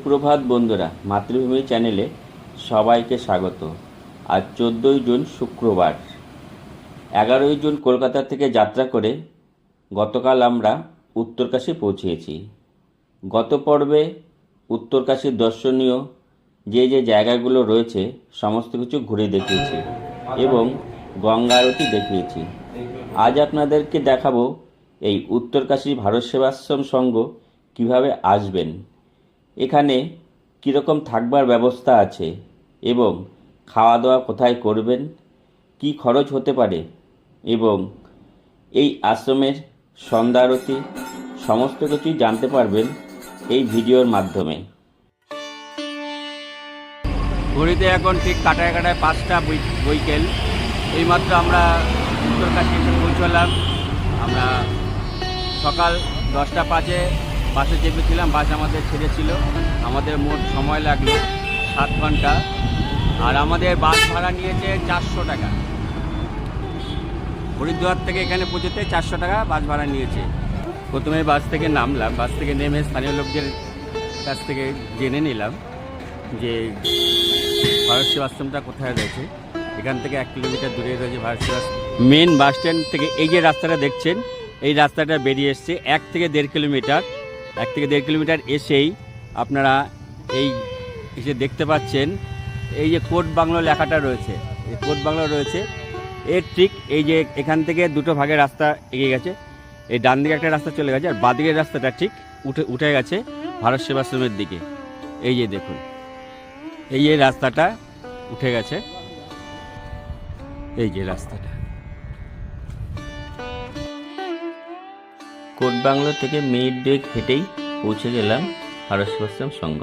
সুপ্রভাত বন্ধুরা, মাতৃভূমি চ্যানেলে সবাইকে স্বাগত। আজ চোদ্দোই জুন শুক্রবার। এগারোই জুন কলকাতা থেকে যাত্রা করে গতকাল আমরা উত্তরকাশী পৌঁছেছি। গত পর্বে উত্তরকাশীর দর্শনীয় যে যে জায়গাগুলো রয়েছে, সমস্ত কিছু ঘুরে দেখিয়েছি এবং গঙ্গা আরতি দেখিয়েছি। আজ আপনাদেরকে দেখাবো এই উত্তরকাশী ভারত সেবাশ্রম সংঘ কীভাবে আসবেন। এখানে কীরকম থাকবার ব্যবস্থা আছে এবং খাওয়া দাওয়া কোথায় করবেন, কি খরচ হতে পারে এবং এই আশ্রমের সন্ধ্যা আরতি সমস্ত কিছুই জানতে পারবেন এই ভিডিওর মাধ্যমে। ঘড়িতে এখন ঠিক কাটায় কাটায় পাঁচটা বৈকেল। এইমাত্র আমরা উত্তরকাশি পৌঁছলাম। আমরা সকাল দশটা পাঁচে বাসে চেপেছিলাম, বাস আমাদের ছেড়েছিল। আমাদের মোট সময় লাগল সাত ঘণ্টা। আর আমাদের বাস ভাড়া নিয়েছে চারশো টাকা। হরিদ্বার থেকে এখানে পৌঁছতে চারশো টাকা বাস ভাড়া নিয়েছে। প্রথমে বাস থেকে নামলাম, বাস থেকে নেমে স্থানীয় লোকদের কাছ থেকে জেনে নিলাম যে ভারত সেবাশ্রমটা কোথায় রয়েছে। এখান থেকে এক কিলোমিটার দূরে রয়েছে ভারত মেন বাস স্ট্যান্ড থেকে এই যে রাস্তাটা দেখছেন, এই রাস্তাটা বেরিয়ে এসছে এক থেকে দেড় কিলোমিটার। এক থেকে দেড় কিলোমিটার এসেই আপনারা এই এসে দেখতে পাচ্ছেন, এই যে কোট বাংলো লেখাটা রয়েছে, এই কোট বাংলো রয়েছে। এর ঠিক এই যে এখান থেকে দুটো ভাগের রাস্তা এগিয়ে গেছে, এই ডান দিকে একটা রাস্তা চলে গেছে, আর বাদিকের রাস্তাটা ঠিক উঠে উঠে গেছে ভারত সেবাশ্রমের দিকে। এই যে দেখুন, এই যে রাস্তাটা উঠে গেছে, এই যে রাস্তাটা। কোট বাংলো থেকে মিনিট ডেক হেঁটেই পৌঁছে গেলাম ভারত সেবাশ্রম সংঘ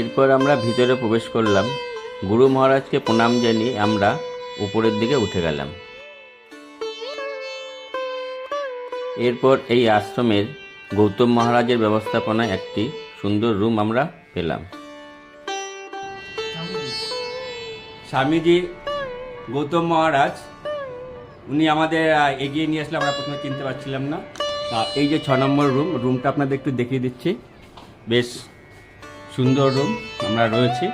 এরপর আমরা ভিতরে প্রবেশ করলাম। গুরু মহারাজকে প্রণাম জানিয়ে আমরা উপরের দিকে উঠে গেলাম। এরপর এই আশ্রমের গৌতম মহারাজের ব্যবস্থাপনায় একটি সুন্দর রুম আমরা পেলাম। স্বামীজি গৌতম মহারাজ, উনি আমাদের এগিয়ে নিয়ে আসলে আমরা প্রথমে চিনতে পারছিলাম না। এই যে ছ নম্বর রুম, রুমটা আপনাদের একটু দেখিয়ে দিচ্ছি। বেশ সুন্দর রুম আমরা রয়েছি।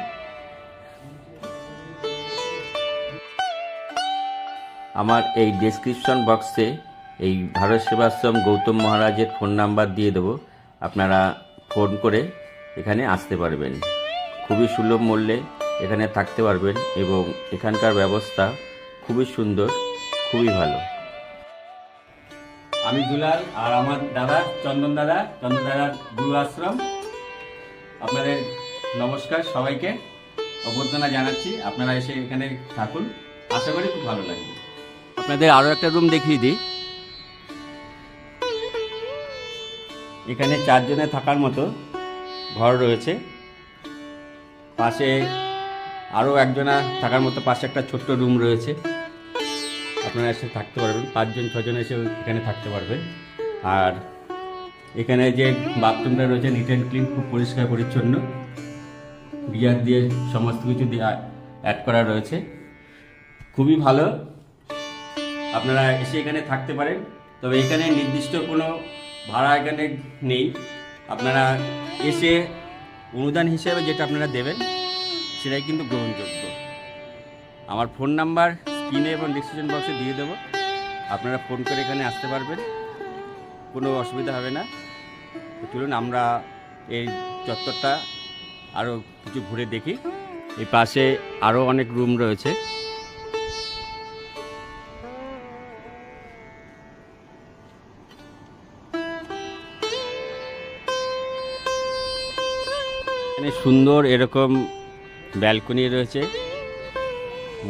আমার এই ডেসক্রিপশন বক্সে এই ভারত সেবাশ্রম গৌতম মহারাজের ফোন নাম্বার দিয়ে দেবো। আপনারা ফোন করে এখানে আসতে পারবেন। খুবই সুলভ মূল্যে এখানে থাকতে পারবেন এবং এখানকার ব্যবস্থা খুবই সুন্দর খুবই ভালো। আমি দুলাল আর আমার দাদা চন্দন দাদা চন্দন দাদার গুরু আশ্রম। আপনাদের নমস্কার সবাইকে। অভ্যর্থনা জানাচ্ছি আপনারা এসে এখানে থাকুন। আশা করি খুব ভালো লাগবে। আপনাদের আরও একটা রুম দেখিয়ে দিই। এখানে চারজনে থাকার মতো ঘর রয়েছে। পাশে আরও একজনা থাকার মতো পাশে একটা ছোট্ট রুম রয়েছে। আপনারা এসে থাকতে পারবেন। পাঁচজন, ছজন এসে এখানে থাকতে পারবেন আর এখানে যে বাথরুমটা রয়েছে নিট অ্যান্ড ক্লিন খুব পরিষ্কার, পরিচ্ছন্ন। গিয়ার দিয়ে সমস্ত কিছু অ্যাড করা রয়েছে। খুবই ভালো। আপনারা এসে এখানে থাকতে পারেন। তবে এখানে নির্দিষ্ট কোনো ভাড়া এখানে নেই। আপনারা এসে অনুদান হিসেবে যেটা আপনারা দেবেন সেটাই কিন্তু গ্রহণযোগ্য। আমার ফোন নাম্বার, স্ক্রিনে এবং ডিসক্রিপশন বক্সে দিয়ে দেবো। আপনারা ফোন করে এখানে আসতে পারবেন। কোনো অসুবিধা হবে না। চলুন, আমরা এই চত্বরটা আরও কিছু ঘুরে দেখি। এই পাশে আরও অনেক রুম রয়েছে। সুন্দর এরকম ব্যালকনি রয়েছে।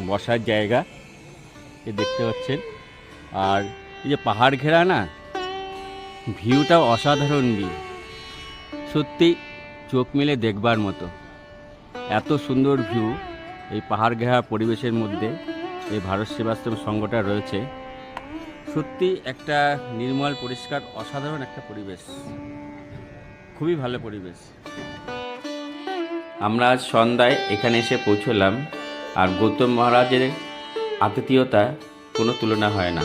বসার জায়গা, এ দেখতে পাচ্ছেন। আর এই যে পাহাড় ঘেরা না, ভিউটা অসাধারণ ভিউ সত্যি চোখ মেলে দেখবার মতো। এত সুন্দর ভিউ এই পাহাড় ঘেরা পরিবেশের মধ্যে, এই ভারত সেবাশ্রম সংঘটা রয়েছে। সত্যি একটা নির্মল, পরিষ্কার, অসাধারণ একটা পরিবেশ। খুবই ভালো পরিবেশ। আমরা আজ সন্ধ্যায় এখানে এসে পৌঁছলাম আর গৌতম মহারাজের আতিথেয়তা কোনো তুলনা হয় না।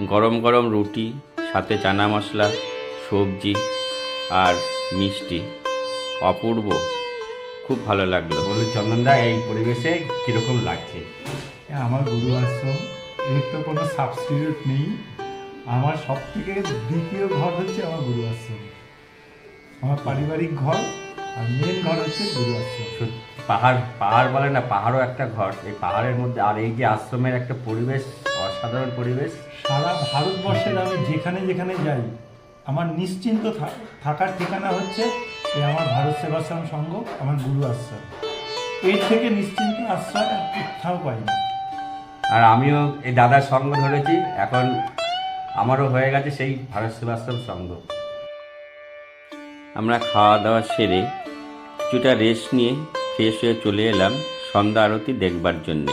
গরম গরম রুটি সাথে চানা মশলা সবজি আর মিষ্টি। অপূর্ব। খুব ভালো লাগল। বলুন চন্দনদা এই পরিবেশে কীরকম লাগছে? আমার গুরু আশ্রম এর তো কোনো সাবস্টিটিউট নেই। আমার সব থেকে দ্বিতীয় ঘর হচ্ছে আমার গুরু আশ্রম। আমার পারিবারিক ঘর আর মেন ঘর হচ্ছে গুরু আশ্রম পাহাড় পাহাড় বলে না পাহাড়ও একটা ঘর। এই পাহাড়ের মধ্যে আর এই যে আশ্রমের একটা পরিবেশ অসাধারণ পরিবেশ। সারা ভারতবর্ষের আমি যেখানে যেখানে যাই আমার নিশ্চিন্ত থাকার ঠিকানা হচ্ছে এই আমার ভারত সেবাশ্রম সংঘ আমার গুরু আশ্রম এর থেকে নিশ্চিন্ত আশ্রয় আর কোথাও পাই না। আর আমিও এই দাদার সঙ্গ ধরেছি এখন আমারও হয়ে গেছে সেই ভারত সেবাশ্রম সঙ্গ আমরা খাওয়া দাওয়া সেরে কিছুটা রেস্ট নিয়ে ফ্রেশ হয়ে চলে এলাম সন্ধ্যা আরতি দেখবার জন্যে।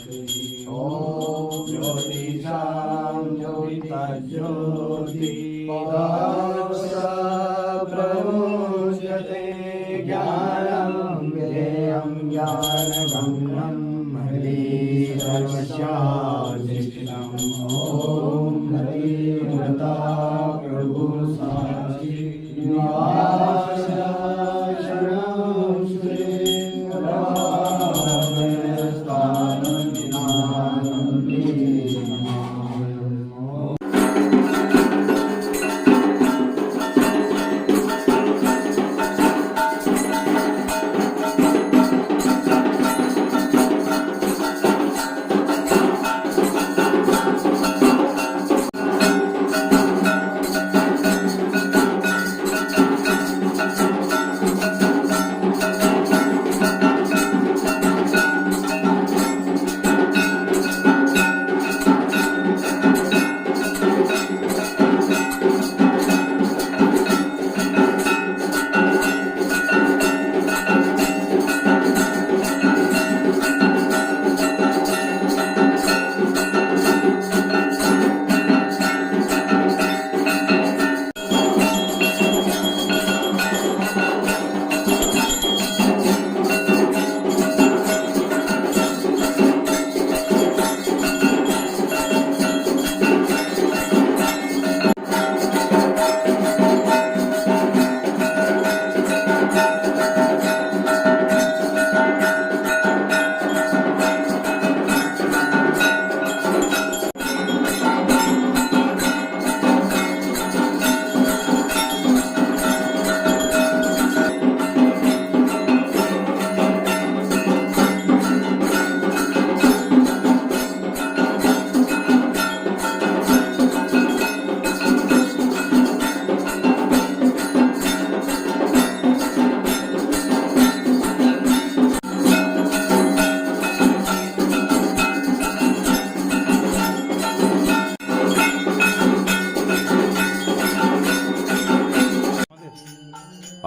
ॐ हरिर्भता प्रभु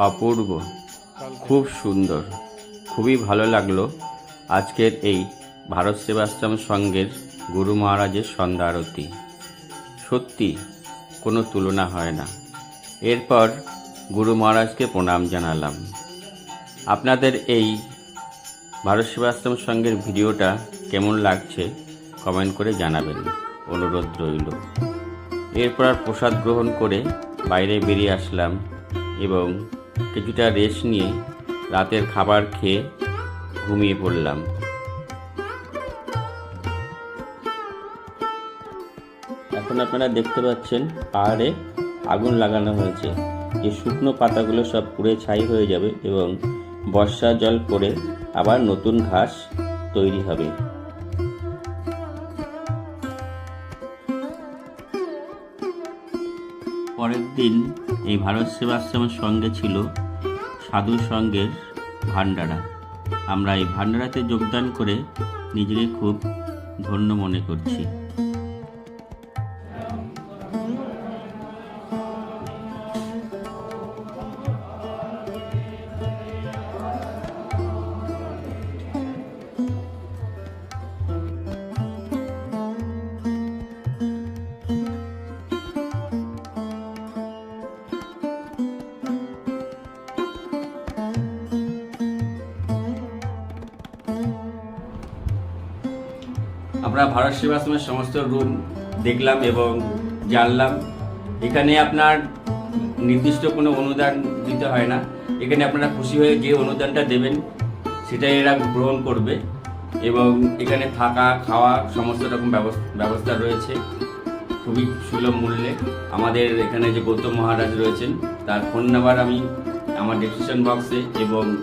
অপূর্ব। খুব সুন্দর। খুবই ভালো লাগল আজকের এই ভারত সেবাশ্রম সঙ্গের গুরু মহারাজের সন্ধ্যা আরতি। সত্যি, কোনো তুলনা হয় না। এরপর গুরু মহারাজকে প্রণাম জানালাম। আপনাদের এই ভারত সেবাশ্রম সঙ্গের ভিডিওটা কেমন লাগছে কমেন্ট করে জানাবেন। অনুরোধ রইল। এরপর প্রসাদ গ্রহণ করে বাইরে বেরিয়ে আসলাম এবং কিছুটা রেস্ট নিয়ে রাতের খাবার খেয়ে ঘুমিয়ে পড়লাম। এখন আপনারা দেখতে পাচ্ছেন পাহাড়ে আগুন লাগানো হয়েছে। যে শুকনো পাতাগুলো সব পুড়ে ছাই হয়ে যাবে এবং বর্ষা জল পড়ে আবার নতুন ঘাস তৈরি হবে। দিন এই ভারত সেবাশ্রমের সঙ্গে ছিল সাধু সঙ্গের ভান্ডারা আমরা এই ভান্ডারাতে যোগদান করে নিজেকে খুব ধন্য মনে করছি। আমরা ভারত সেবাশ্রমের সমস্ত রুম দেখলাম এবং জানলাম। এখানে আপনার নির্দিষ্ট কোনো অনুদান দিতে হয় না। এখানে আপনারা খুশি হয়ে যে অনুদানটা দেবেন, সেটাই এরা গ্রহণ করবে এবং এখানে থাকা, খাওয়া সমস্ত রকম ব্যবস- ব্যবস্থা রয়েছে। খুবই সুলভ মূল্যে। আমাদের এখানে যে গৌতম মহারাজ রয়েছেন, তার ফোন নাম্বার আমি আমার ডিসক্রিপশন বক্সে এবং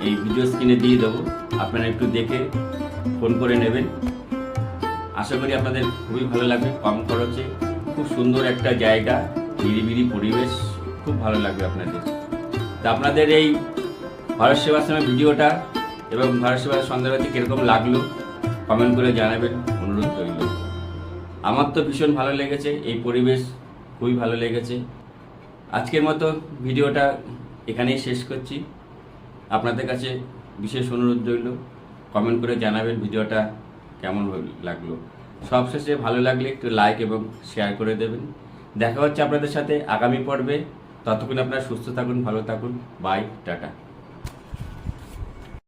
এই ভিডিও স্ক্রিনে দিয়ে দেবো। আপনারা একটু দেখে ফোন করে নেবেন। আশা করি আপনাদের খুবই ভালো লাগবে। কম খরচে খুব সুন্দর একটা জায়গা, নিরিবিলি পরিবেশ, খুব ভালো লাগবে আপনাদের। তা আপনাদের এই ভারত সেবাশ্রমের ভিডিওটা এবং ভারত সেবা সন্ধ্যাবাতি কীরকম লাগল কমেন্ট করে জানাবেন, অনুরোধ রইল। আমার তো ভীষণ ভালো লেগেছে, এই পরিবেশ খুবই ভালো লেগেছে। আজকের মতো ভিডিওটা এখানেই শেষ করছি। আপনাদের কাছে বিশেষ অনুরোধ রইল কমেন্ট করে জানাবেন ভিডিওটা কেমন লাগল? সবশেষে ভালো লাগলে একটু লাইক এবং শেয়ার করে দেবেন। দেখা হচ্ছে আপনাদের সাথে আগামী পর্বে। ততক্ষণ আপনারা সুস্থ থাকুন, ভালো থাকুন। Bye tata.